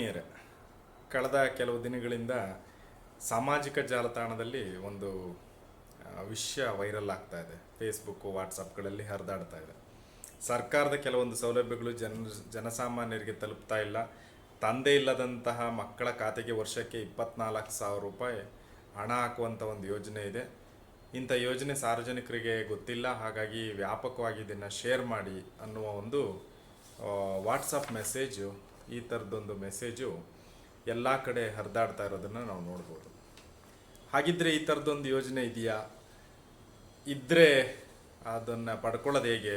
ಆತ್ಮೀಯರೇ ಕಳೆದ ಕೆಲವು ದಿನಗಳಿಂದ ಸಾಮಾಜಿಕ ಜಾಲತಾಣದಲ್ಲಿ ಒಂದು ವಿಷಯ ವೈರಲ್ ಆಗ್ತಾ ಇದೆ. ಫೇಸ್ಬುಕ್ಕು ವಾಟ್ಸಪ್ಗಳಲ್ಲಿ ಹರಿದಾಡ್ತಾ ಇದೆ. ಸರ್ಕಾರದ ಕೆಲವೊಂದು ಸೌಲಭ್ಯಗಳು ಜನ, ಜನಸಾಮಾನ್ಯರಿಗೆ ತಲುಪ್ತಾ ಇಲ್ಲ. ತಂದೆ ಇಲ್ಲದಂತಹ ಮಕ್ಕಳ ಖಾತೆಗೆ ವರ್ಷಕ್ಕೆ ಇಪ್ಪತ್ನಾಲ್ಕು ಸಾವಿರ ರೂಪಾಯಿ ಹಣ ಹಾಕುವಂಥ ಒಂದು ಯೋಜನೆ ಇದೆ. ಇಂಥ ಯೋಜನೆ ಸಾರ್ವಜನಿಕರಿಗೆ ಗೊತ್ತಿಲ್ಲ. ಹಾಗಾಗಿ ವ್ಯಾಪಕವಾಗಿ ಇದನ್ನು ಶೇರ್ ಮಾಡಿ ಅನ್ನುವ ಒಂದು ವಾಟ್ಸಪ್ ಮೆಸೇಜು ಈ ಥರದೊಂದು ಮೆಸೇಜು ಎಲ್ಲ ಕಡೆ ಹರಿದಾಡ್ತಾ ಇರೋದನ್ನು ನಾವು ನೋಡ್ಬೋದು. ಹಾಗಿದ್ರೆ ಈ ಥರದೊಂದು ಯೋಜನೆ ಇದೆಯಾ? ಇದ್ದರೆ ಅದನ್ನು ಪಡ್ಕೊಳ್ಳೋದು ಹೇಗೆ?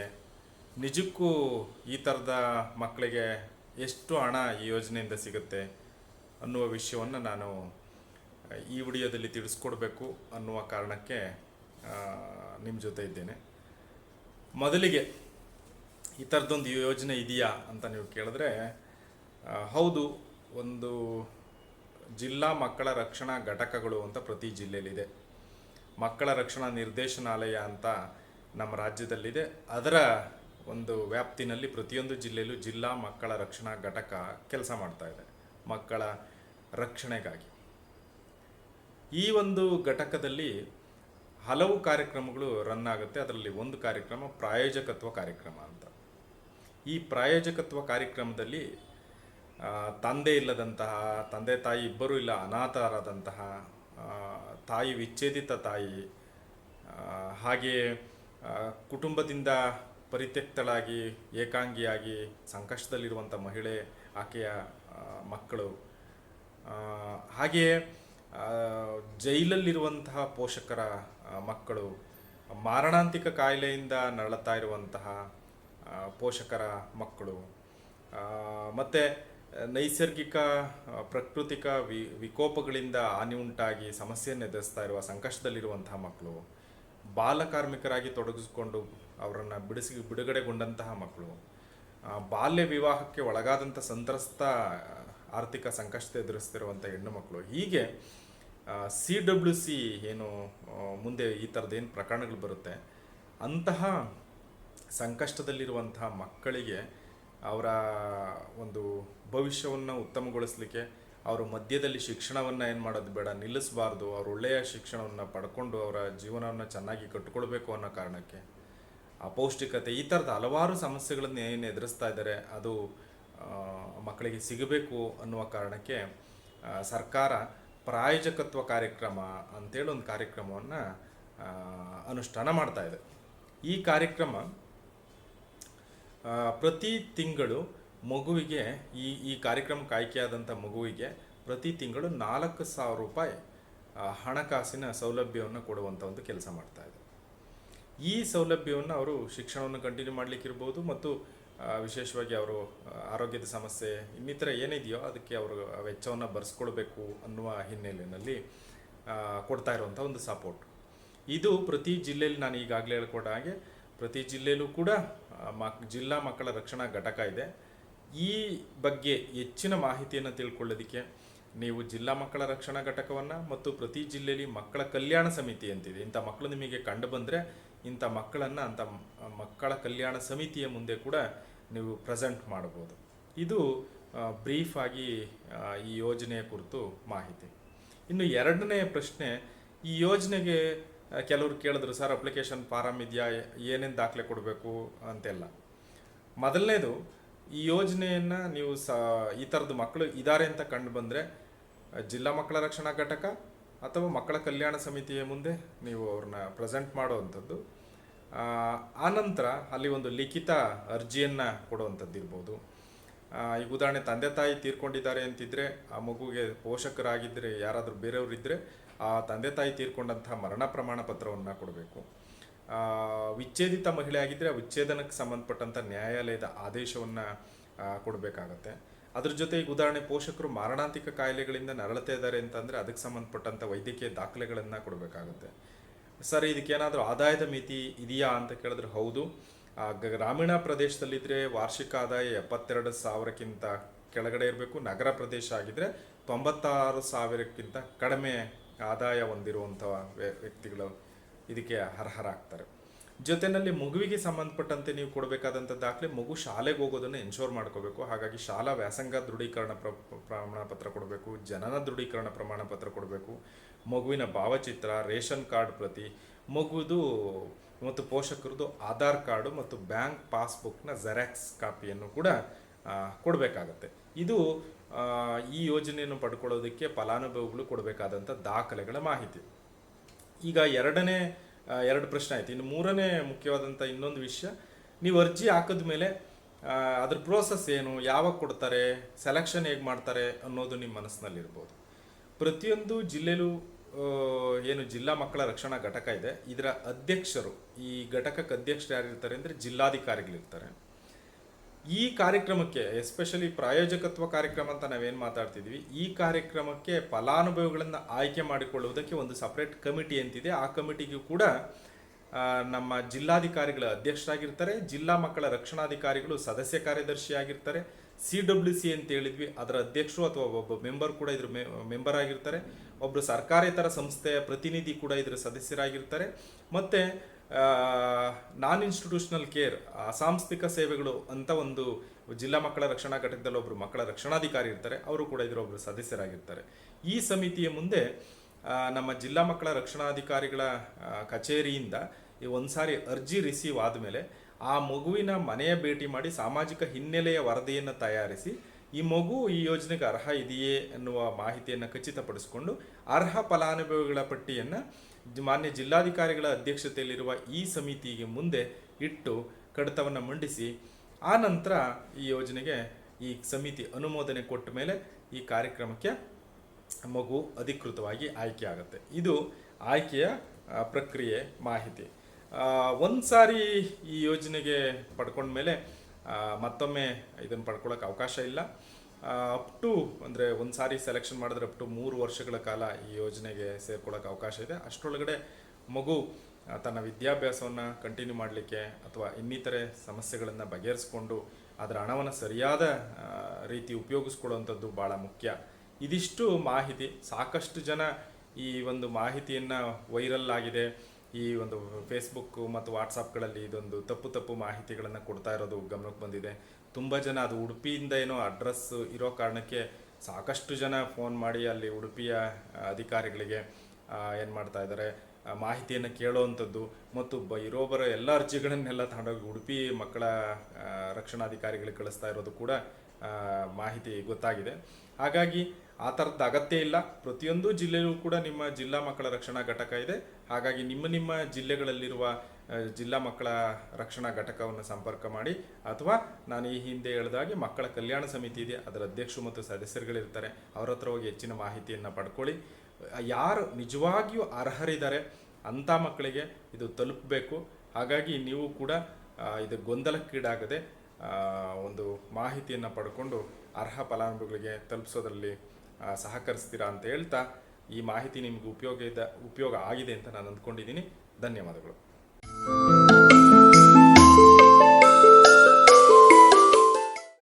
ನಿಜಕ್ಕೂ ಈ ಥರದ ಮಕ್ಕಳಿಗೆ ಎಷ್ಟು ಹಣ ಈ ಯೋಜನೆಯಿಂದ ಸಿಗುತ್ತೆ ಅನ್ನುವ ವಿಷಯವನ್ನು ನಾನು ಈ ವಿಡಿಯೋದಲ್ಲಿ ತಿಳಿಸ್ಕೊಡ್ಬೇಕು ಅನ್ನುವ ಕಾರಣಕ್ಕೆ ನಿಮ್ಮ ಜೊತೆ ಇದ್ದೇನೆ. ಮೊದಲಿಗೆ ಈ ಥರದೊಂದು ಯೋಜನೆ ಇದೆಯಾ ಅಂತ ನೀವು ಕೇಳಿದ್ರೆ ಹೌದು, ಒಂದು ಜಿಲ್ಲಾ ಮಕ್ಕಳ ರಕ್ಷಣಾ ಘಟಕಗಳು ಅಂತ ಪ್ರತಿ ಜಿಲ್ಲೆಯಲ್ಲಿದೆ. ಮಕ್ಕಳ ರಕ್ಷಣಾ ನಿರ್ದೇಶನಾಲಯ ಅಂತ ನಮ್ಮ ರಾಜ್ಯದಲ್ಲಿದೆ. ಅದರ ಒಂದು ವ್ಯಾಪ್ತಿನಲ್ಲಿ ಪ್ರತಿಯೊಂದು ಜಿಲ್ಲೆಯಲ್ಲೂ ಜಿಲ್ಲಾ ಮಕ್ಕಳ ರಕ್ಷಣಾ ಘಟಕ ಕೆಲಸ ಮಾಡ್ತಾ ಇದೆ, ಮಕ್ಕಳ ರಕ್ಷಣೆಗಾಗಿ. ಈ ಒಂದು ಘಟಕದಲ್ಲಿ ಹಲವು ಕಾರ್ಯಕ್ರಮಗಳು ರನ್ ಆಗುತ್ತೆ. ಅದರಲ್ಲಿ ಒಂದು ಕಾರ್ಯಕ್ರಮ ಪ್ರಾಯೋಜಕತ್ವ ಕಾರ್ಯಕ್ರಮ ಅಂತ. ಈ ಪ್ರಾಯೋಜಕತ್ವ ಕಾರ್ಯಕ್ರಮದಲ್ಲಿ ತಂದೆ ಇಲ್ಲದಂತಹ, ತಂದೆ ತಾಯಿ ಇಬ್ಬರೂ ಇಲ್ಲ, ಅನಾಥರಾದಂತಹ ತಾಯಿ ವಿಚ್ಛೇದಿತ ತಾಯಿ ಹಾಗೆಯೇ ಕುಟುಂಬದಿಂದ ಪರಿತ್ಯಕ್ತಳಾಗಿ, ಏಕಾಂಗಿಯಾಗಿ ಸಂಕಷ್ಟದಲ್ಲಿರುವಂಥ ಮಹಿಳೆ, ಆಕೆಯ ಮಕ್ಕಳು. ಹಾಗೆಯೇ ಜೈಲಲ್ಲಿರುವಂತಹ ಪೋಷಕರ ಮಕ್ಕಳು. ಮಾರಣಾಂತಿಕ ಕಾಯಿಲೆಯಿಂದ ನರಳುತ್ತಾ ಇರುವಂತಹ ಪೋಷಕರ ಮಕ್ಕಳು. ಮತ್ತೆ ನೈಸರ್ಗಿಕ ಪ್ರಕೃತಿಕ ವಿ, ವಿಕೋಪಗಳಿಂದ ಹಾನಿ ಉಂಟಾಗಿ ಸಮಸ್ಯೆಯನ್ನು ಎದುರಿಸ್ತಾ ಇರುವ, ಸಂಕಷ್ಟದಲ್ಲಿರುವಂತಹ ಮಕ್ಕಳು ಬಾಲಕಾರ್ಮಿಕರಾಗಿ ತೊಡಗಿಸಿಕೊಂಡು ಅವರನ್ನು ಬಿಡಿಸಿ, ಬಿಡುಗಡೆಗೊಂಡಂತಹ ಮಕ್ಕಳು ಬಾಲ್ಯ ವಿವಾಹಕ್ಕೆ ಒಳಗಾದಂಥ ಸಂತ್ರಸ್ತ ಆರ್ಥಿಕ ಸಂಕಷ್ಟ ಎದುರಿಸ್ತಿರುವಂಥ ಹೆಣ್ಣು ಮಕ್ಕಳು ಹೀಗೆ ಸಿ ಡಬ್ಲ್ಯೂ ಸಿ ಏನು ಮುಂದೆ ಈ ಥರದ್ದೇನು ಪ್ರಕರಣಗಳು ಬರುತ್ತೆ, ಅಂತಹ ಸಂಕಷ್ಟದಲ್ಲಿರುವಂತಹ ಮಕ್ಕಳಿಗೆ ಅವರ ಒಂದು ಭವಿಷ್ಯವನ್ನು ಉತ್ತಮಗೊಳಿಸಲಿಕ್ಕೆ ಅವರು ಮಧ್ಯದಲ್ಲಿ ಶಿಕ್ಷಣವನ್ನು ಏನು ಮಾಡೋದು ಬೇಡ, ನಿಲ್ಲಿಸಬಾರ್ದು. ಅವ್ರು ಒಳ್ಳೆಯ ಶಿಕ್ಷಣವನ್ನು ಪಡ್ಕೊಂಡು ಅವರ ಜೀವನವನ್ನು ಚೆನ್ನಾಗಿ ಕಟ್ಟಿಕೊಳ್ಬೇಕು ಅನ್ನೋ ಕಾರಣಕ್ಕೆ. ಅಪೌಷ್ಟಿಕತೆ, ಈ ಥರದ ಹಲವಾರು ಸಮಸ್ಯೆಗಳನ್ನು ಏನು ಎದುರಿಸ್ತಾ ಇದ್ದಾರೆ ಅದು ಮಕ್ಕಳಿಗೆ ಸಿಗಬೇಕು ಅನ್ನುವ ಕಾರಣಕ್ಕೆ ಸರ್ಕಾರ ಪ್ರಾಯೋಜಕತ್ವ ಕಾರ್ಯಕ್ರಮ ಅಂತೇಳಿ ಒಂದು ಕಾರ್ಯಕ್ರಮವನ್ನು ಅನುಷ್ಠಾನ ಮಾಡ್ತಾ ಇದೆ. ಈ ಕಾರ್ಯಕ್ರಮ ಪ್ರತಿ ತಿಂಗಳು ಮಗುವಿಗೆ ಈ ಈ ಕಾರ್ಯಕ್ರಮಕ್ಕೆ ಆಯ್ಕೆಯಾದಂಥ ಮಗುವಿಗೆ ಪ್ರತಿ ತಿಂಗಳು ನಾಲ್ಕು ಸಾವಿರ ರೂಪಾಯಿ ಹಣಕಾಸಿನ ಸೌಲಭ್ಯವನ್ನು ಕೊಡುವಂಥ ಒಂದು ಕೆಲಸ ಮಾಡ್ತಾ ಇದೆ. ಈ ಸೌಲಭ್ಯವನ್ನು ಅವರು ಶಿಕ್ಷಣವನ್ನು ಕಂಟಿನ್ಯೂ ಮಾಡಲಿಕ್ಕಿರ್ಬೋದು ಮತ್ತು ವಿಶೇಷವಾಗಿ ಅವರು ಆರೋಗ್ಯದ ಸಮಸ್ಯೆ ಇನ್ನಿತರ ಏನಿದೆಯೋ ಅದಕ್ಕೆ ಅವರು ವೆಚ್ಚವನ್ನು ಬರೆಸ್ಕೊಳ್ಬೇಕು ಅನ್ನುವ ಹಿನ್ನೆಲೆಯಲ್ಲಿ ಕೊಡ್ತಾ ಇರುವಂಥ ಒಂದು ಸಪೋರ್ಟ್ ಇದು ಪ್ರತಿ ಜಿಲ್ಲೆಯಲ್ಲಿ ನಾನು ಈಗಾಗಲೇ ಹೇಳ್ಕೊಟ್ಟ ಹಾಗೆ ಪ್ರತಿ ಜಿಲ್ಲೆಯಲ್ಲೂ ಕೂಡ ಮಕ್, ಜಿಲ್ಲಾ ಮಕ್ಕಳ ರಕ್ಷಣಾ ಘಟಕ ಇದೆ. ಈ ಬಗ್ಗೆ ಹೆಚ್ಚಿನ ಮಾಹಿತಿಯನ್ನು ತಿಳ್ಕೊಳ್ಳೋದಕ್ಕೆ ನೀವು ಜಿಲ್ಲಾ ಮಕ್ಕಳ ರಕ್ಷಣಾ ಘಟಕವನ್ನು ಮತ್ತು ಪ್ರತಿ ಜಿಲ್ಲೆಯಲ್ಲಿ ಮಕ್ಕಳ ಕಲ್ಯಾಣ ಸಮಿತಿ ಅಂತಿದೆ. ಇಂಥ ಮಕ್ಕಳು ನಿಮಗೆ ಕಂಡು ಬಂದರೆ ಇಂಥ ಮಕ್ಕಳನ್ನು, ಅಂಥ ಮಕ್ಕಳ ಕಲ್ಯಾಣ ಸಮಿತಿಯ ಮುಂದೆ ಕೂಡ ನೀವು ಪ್ರೆಸೆಂಟ್ ಮಾಡ್ಬೋದು. ಇದು ಬ್ರೀಫ್ ಆಗಿ ಈ ಯೋಜನೆಯ ಕುರಿತು ಮಾಹಿತಿ. ಇನ್ನು ಎರಡನೇ ಪ್ರಶ್ನೆ, ಈ ಯೋಜನೆಗೆ ಕೆಲವರು ಕೇಳಿದ್ರು, ಸರ್ ಅಪ್ಲಿಕೇಶನ್ ಫಾರಮ್ ಇದೆಯಾ? ಏನೇನು ದಾಖಲೆ ಕೊಡಬೇಕು? ಅಂತೆಲ್ಲ. ಮೊದಲನೇದು, ಈ ಯೋಜನೆಯನ್ನು ನೀವು ಸ, ಈ ಥರದ್ದು ಮಕ್ಕಳು ಇದ್ದಾರೆ ಅಂತ ಕಂಡು ಬಂದರೆ, ಜಿಲ್ಲಾ ಮಕ್ಕಳ ರಕ್ಷಣಾ ಘಟಕ ಅಥವಾ ಮಕ್ಕಳ ಕಲ್ಯಾಣ ಸಮಿತಿಯ ಮುಂದೆ ನೀವು ಅವ್ರನ್ನ ಪ್ರೆಸೆಂಟ್ ಮಾಡುವಂಥದ್ದು. ಆನಂತರ ಅಲ್ಲಿ ಒಂದು ಲಿಖಿತ ಅರ್ಜಿಯನ್ನು ಕೊಡುವಂಥದ್ದು ಇರ್ಬೋದು. ಈಗ ಉದಾಹರಣೆ, ತಂದೆ ತಾಯಿ ತೀರ್ಕೊಂಡಿದ್ದಾರೆ ಅಂತಿದ್ದರೆ ಆ ಮಗುಗೆ ಪೋಷಕರಾಗಿದ್ದರೆ ಯಾರಾದರೂ ಬೇರೆಯವರು ಇದ್ದರೆ ಆ ತಂದೆ ತಾಯಿ ತೀರ್ಕೊಂಡಂತಹ ಮರಣ ಪ್ರಮಾಣ ಪತ್ರವನ್ನು ಕೊಡಬೇಕು. ವಿಚ್ಛೇದಿತ ಮಹಿಳೆ ಆಗಿದ್ದರೆ ಆ ವಿಚ್ಛೇದನಕ್ಕೆ ಸಂಬಂಧಪಟ್ಟಂಥ ನ್ಯಾಯಾಲಯದ ಆದೇಶವನ್ನು ಕೊಡಬೇಕಾಗತ್ತೆ. ಅದ್ರ ಜೊತೆಗೆ ಉದಾಹರಣೆ, ಪೋಷಕರು ಮಾರಣಾಂತಿಕ ಕಾಯಿಲೆಗಳಿಂದ ನರಳತೆ ಇದ್ದಾರೆ ಅಂತಂದರೆ ಅದಕ್ಕೆ ಸಂಬಂಧಪಟ್ಟಂಥ ವೈದ್ಯಕೀಯ ದಾಖಲೆಗಳನ್ನು ಕೊಡಬೇಕಾಗುತ್ತೆ. ಸರ್, ಇದಕ್ಕೇನಾದರೂ ಆದಾಯದ ಮಿತಿ ಇದೆಯಾ ಅಂತ ಕೇಳಿದ್ರೆ ಹೌದು. ಗ್ರಾಮೀಣ ಪ್ರದೇಶದಲ್ಲಿದ್ದರೆ ವಾರ್ಷಿಕ ಆದಾಯ ಎಪ್ಪತ್ತೆರಡು ಸಾವಿರಕ್ಕಿಂತ ಕೆಳಗಡೆ ಇರಬೇಕು. ನಗರ ಪ್ರದೇಶ ಆಗಿದ್ದರೆ ತೊಂಬತ್ತಾರು ಸಾವಿರಕ್ಕಿಂತ ಕಡಿಮೆ ಆದಾಯ ಹೊಂದಿರುವಂಥ ವ್ಯ- ವ್ಯಕ್ತಿಗಳು ಇದಕ್ಕೆ ಅರ್ಹರಾಗ್ತಾರೆ. ಜೊತೆಯಲ್ಲಿ ಮಗುವಿಗೆ ಸಂಬಂಧಪಟ್ಟಂತೆ ನೀವು ಕೊಡಬೇಕಾದಂಥ ದಾಖಲೆ ಮಗು ಶಾಲೆಗೆ ಹೋಗೋದನ್ನು ಎನ್ಶೋರ್ ಮಾಡ್ಕೋಬೇಕು. ಹಾಗಾಗಿ ಶಾಲಾ ವ್ಯಾಸಂಗ ದೃಢೀಕರಣ ಪ್ರ ಪ್ರಮಾಣ ಪತ್ರ ಕೊಡಬೇಕು, ಜನನ ದೃಢೀಕರಣ ಪ್ರಮಾಣ ಪತ್ರ ಕೊಡಬೇಕು, ಮಗುವಿನ ಭಾವಚಿತ್ರ, ರೇಷನ್ ಕಾರ್ಡ್ ಪ್ರತಿ ಮಗುವುದು ಮತ್ತು ಪೋಷಕರದು ಆಧಾರ್ ಕಾರ್ಡು ಮತ್ತು ಬ್ಯಾಂಕ್ ಪಾಸ್ಬುಕ್ನ ಜೆರಾಕ್ಸ್ ಕಾಪಿಯನ್ನು ಕೂಡ ಕೊಡಬೇಕಾಗತ್ತೆ. ಇದು ಈ ಯೋಜನೆಯನ್ನು ಪಡ್ಕೊಳ್ಳೋದಕ್ಕೆ ಫಲಾನುಭವಿಗಳು ಕೊಡಬೇಕಾದಂಥ ದಾಖಲೆಗಳ ಮಾಹಿತಿ. ಈಗ ಎರಡನೇ ಎರಡು ಪ್ರಶ್ನೆ ಆಯಿತು. ಇನ್ನು ಮೂರನೇ ಮುಖ್ಯವಾದಂಥ ಇನ್ನೊಂದು ವಿಷಯ, ನೀವು ಅರ್ಜಿ ಹಾಕಿದ ಮೇಲೆ ಅದ್ರ ಪ್ರೋಸೆಸ್ ಏನು, ಯಾವಾಗ ಕೊಡ್ತಾರೆ ಸೆಲೆಕ್ಷನ್ ಹೇಗೆ ಮಾಡ್ತಾರೆ ಅನ್ನೋದು ನಿಮ್ಮ ಮನಸ್ಸಿನಲ್ಲಿರ್ಬೋದು. ಪ್ರತಿಯೊಂದು ಜಿಲ್ಲೆಲೂ ಏನು ಜಿಲ್ಲಾ ಮಕ್ಕಳ ರಕ್ಷಣಾ ಘಟಕ ಇದೆ. ಇದರ ಅಧ್ಯಕ್ಷರು, ಈ ಘಟಕಕ್ಕೆ ಅಧ್ಯಕ್ಷರು ಯಾರಿರ್ತಾರೆ ಅಂದರೆ ಜಿಲ್ಲಾಧಿಕಾರಿಗಳಿರ್ತಾರೆ. ಈ ಕಾರ್ಯಕ್ರಮಕ್ಕೆ ಎಸ್ಪೆಷಲಿ ಪ್ರಾಯೋಜಕತ್ವ ಕಾರ್ಯಕ್ರಮ ಅಂತ ನಾವೇನು ಮಾತಾಡ್ತಿದ್ವಿ, ಈ ಕಾರ್ಯಕ್ರಮಕ್ಕೆ ಫಲಾನುಭವಿಗಳನ್ನು ಆಯ್ಕೆ ಮಾಡಿಕೊಳ್ಳುವುದಕ್ಕೆ ಒಂದು ಸಪ್ರೇಟ್ ಕಮಿಟಿ ಅಂತಿದೆ. ಆ ಕಮಿಟಿಗೂ ಕೂಡ ನಮ್ಮ ಜಿಲ್ಲಾಧಿಕಾರಿಗಳ ಅಧ್ಯಕ್ಷರಾಗಿರ್ತಾರೆ. ಜಿಲ್ಲಾ ಮಕ್ಕಳ ರಕ್ಷಣಾಧಿಕಾರಿಗಳು ಸದಸ್ಯ ಕಾರ್ಯದರ್ಶಿ ಆಗಿರ್ತಾರೆ ಸಿ ಡಬ್ಲ್ಯೂ ಸಿ ಅಂತ ಹೇಳಿದ್ವಿ. ಅದರ ಅಧ್ಯಕ್ಷರು ಅಥವಾ ಒಬ್ಬ ಮೆಂಬರ್ ಕೂಡ ಇದ್ರ ಮೆಂಬರ್ ಆಗಿರ್ತಾರೆ. ಒಬ್ಬರು ಸರ್ಕಾರೇತರ ಸಂಸ್ಥೆಯ ಪ್ರತಿನಿಧಿ ಕೂಡ ಇದರ ಸದಸ್ಯರಾಗಿರ್ತಾರೆ. ಮತ್ತೆ ನಾನ್ ಇನ್ಸ್ಟಿಟ್ಯೂಷನಲ್ ಕೇರ್ ಅಸಾಂಸ್ಥಿಕ ಸೇವೆಗಳು ಅಂತ ಒಂದು ಜಿಲ್ಲಾ ಮಕ್ಕಳ ರಕ್ಷಣಾ ಘಟಕದಲ್ಲಿ ಒಬ್ಬರು ಮಕ್ಕಳ ರಕ್ಷಣಾಧಿಕಾರಿ ಇರ್ತಾರೆ. ಅವರು ಕೂಡ ಇದರ ಒಬ್ಬರು ಸದಸ್ಯರಾಗಿರ್ತಾರೆ. ಈ ಸಮಿತಿಯ ಮುಂದೆ ನಮ್ಮ ಜಿಲ್ಲಾ ಮಕ್ಕಳ ರಕ್ಷಣಾಧಿಕಾರಿಗಳ ಕಚೇರಿಯಿಂದ ಈ ಒಂದ್ಸಾರಿ ಅರ್ಜಿ ರಿಸೀವ್ ಆದಮೇಲೆ ಆ ಮಗುವಿನ ಮನೆಯ ಭೇಟಿ ಮಾಡಿ ಸಾಮಾಜಿಕ ಹಿನ್ನೆಲೆಯ ವರದಿಯನ್ನು ತಯಾರಿಸಿ ಈ ಮಗು ಈ ಯೋಜನೆಗೆ ಅರ್ಹ ಇದೆಯೇ ಎನ್ನುವ ಮಾಹಿತಿಯನ್ನು ಖಚಿತಪಡಿಸಿಕೊಂಡು ಅರ್ಹ ಫಲಾನುಭವಿಗಳ ಪಟ್ಟಿಯನ್ನು ಮಾನ್ಯ ಜಿಲ್ಲಾಧಿಕಾರಿಗಳ ಅಧ್ಯಕ್ಷತೆಯಲ್ಲಿರುವ ಈ ಸಮಿತಿಗೆ ಮುಂದೆ ಇಟ್ಟು ಕಡತವನ್ನು ಮಂಡಿಸಿ, ಆ ನಂತರ ಈ ಯೋಜನೆಗೆ ಈ ಸಮಿತಿ ಅನುಮೋದನೆ ಕೊಟ್ಟ ಮೇಲೆ ಈ ಕಾರ್ಯಕ್ರಮಕ್ಕೆ ಮಗು ಅಧಿಕೃತವಾಗಿ ಆಯ್ಕೆ ಆಗುತ್ತೆ. ಇದು ಆಯ್ಕೆಯ ಪ್ರಕ್ರಿಯೆ ಮಾಹಿತಿ. ಒಂದು ಸಾರಿ ಈ ಯೋಜನೆಗೆ ಪಡ್ಕೊಂಡ್ಮೇಲೆ ಮೇಲೆ ಮತ್ತೊಮ್ಮೆ ಇದನ್ನು ಪಡ್ಕೊಳ್ಳೋಕೆ ಅವಕಾಶ ಇಲ್ಲ. ಅಪ್ ಟು ಅಂದರೆ ಒಂದು ಸಾರಿ ಸೆಲೆಕ್ಷನ್ ಮಾಡಿದ್ರೆ ಅಪ್ ಟು ಮೂರು ವರ್ಷಗಳ ಕಾಲ ಈ ಯೋಜನೆಗೆ ಸೇರ್ಕೊಳ್ಳೋಕೆ ಅವಕಾಶ ಇದೆ. ಅಷ್ಟರೊಳಗಡೆ ಮಗು ತನ್ನ ವಿದ್ಯಾಭ್ಯಾಸವನ್ನು ಕಂಟಿನ್ಯೂ ಮಾಡಲಿಕ್ಕೆ ಅಥವಾ ಇನ್ನಿತರೆ ಸಮಸ್ಯೆಗಳನ್ನು ಬಗೆಹರಿಸ್ಕೊಂಡು ಅದರ ಹಣವನ್ನು ಸರಿಯಾದ ರೀತಿ ಉಪಯೋಗಿಸ್ಕೊಳ್ಳುವಂಥದ್ದು ಭಾಳ ಮುಖ್ಯ. ಇದಿಷ್ಟು ಮಾಹಿತಿ. ಸಾಕಷ್ಟು ಜನ ಈ ಒಂದು ಮಾಹಿತಿಯನ್ನು ವೈರಲ್ ಆಗಿದೆ. ಈ ಒಂದು ಫೇಸ್ಬುಕ್ ಮತ್ತು ವಾಟ್ಸಪ್ಗಳಲ್ಲಿ ಇದೊಂದು ತಪ್ಪು ತಪ್ಪು ಮಾಹಿತಿಗಳನ್ನು ಕೊಡ್ತಾ ಇರೋದು ಗಮನಕ್ಕೆ ಬಂದಿದೆ. ತುಂಬ ಜನ ಅದು ಉಡುಪಿಯಿಂದ ಏನೋ ಅಡ್ರೆಸ್ ಇರೋ ಕಾರಣಕ್ಕೆ ಸಾಕಷ್ಟು ಜನ ಫೋನ್ ಮಾಡಿ ಅಲ್ಲಿ ಉಡುಪಿಯ ಅಧಿಕಾರಿಗಳಿಗೆ ಏನು ಮಾಡ್ತಾ ಇದ್ದಾರೆ ಮಾಹಿತಿಯನ್ನು ಕೇಳುವಂಥದ್ದು ಮತ್ತು ಬ, ಇರೋ ಬರೋ ಎಲ್ಲ ಅರ್ಜಿಗಳನ್ನೆಲ್ಲ ತಗೊಂಡೋಗಿ ಉಡುಪಿ ಮಕ್ಕಳ ರಕ್ಷಣಾಧಿಕಾರಿಗಳಿಗೆ ಕಳಿಸ್ತಾ ಇರೋದು ಕೂಡ ಮಾಹಿತಿ ಗೊತ್ತಾಗಿದೆ. ಹಾಗಾಗಿ ಆ ಥರದ ಅಗತ್ಯ ಇಲ್ಲ. ಪ್ರತಿಯೊಂದು ಜಿಲ್ಲೆಯಲ್ಲೂ ಕೂಡ ನಿಮ್ಮ ಜಿಲ್ಲಾ ಮಕ್ಕಳ ರಕ್ಷಣಾ ಘಟಕ ಇದೆ. ಹಾಗಾಗಿ ನಿಮ್ಮ ನಿಮ್ಮ ಜಿಲ್ಲೆಗಳಲ್ಲಿರುವ ಜಿಲ್ಲಾ ಮಕ್ಕಳ ರಕ್ಷಣಾ ಘಟಕವನ್ನು ಸಂಪರ್ಕ ಮಾಡಿ. ಅಥವಾ ನಾನು ಈ ಹಿಂದೆ ಹೇಳಿದಾಗೆ ಮಕ್ಕಳ ಕಲ್ಯಾಣ ಸಮಿತಿ ಇದೆ. ಅದರ ಅಧ್ಯಕ್ಷರು ಮತ್ತು ಸದಸ್ಯರುಗಳಿರ್ತಾರೆ. ಅವರ ಹತ್ರ ಹೋಗಿ ಹೆಚ್ಚಿನ ಮಾಹಿತಿಯನ್ನು ಪಡ್ಕೊಳ್ಳಿ. ಯಾರು ನಿಜವಾಗಿಯೂ ಅರ್ಹರಿದ್ದಾರೆ ಅಂಥ ಮಕ್ಕಳಿಗೆ ಇದು ತಲುಪಬೇಕು. ಹಾಗಾಗಿ ನೀವು ಕೂಡ ಇದು ಗೊಂದಲಕ್ಕೀಡಾಗದೆ ಒಂದು ಮಾಹಿತಿಯನ್ನು ಪಡ್ಕೊಂಡು ಅರ್ಹ ಫಲಾನುಭವಿಗಳಿಗೆ ತಲುಪಿಸೋದ್ರಲ್ಲಿ ಸಹಕರಿಸ್ತೀರಾ ಅಂತ ಹೇಳ್ತಾ ಈ ಮಾಹಿತಿ ನಿಮ್ಗೆ ಉಪಯೋಗ ಇದ್ದ ಉಪಯೋಗ ಆಗಿದೆ ಅಂತ ನಾನು ಅಂದ್ಕೊಂಡಿದ್ದೀನಿ. ಧನ್ಯವಾದಗಳು.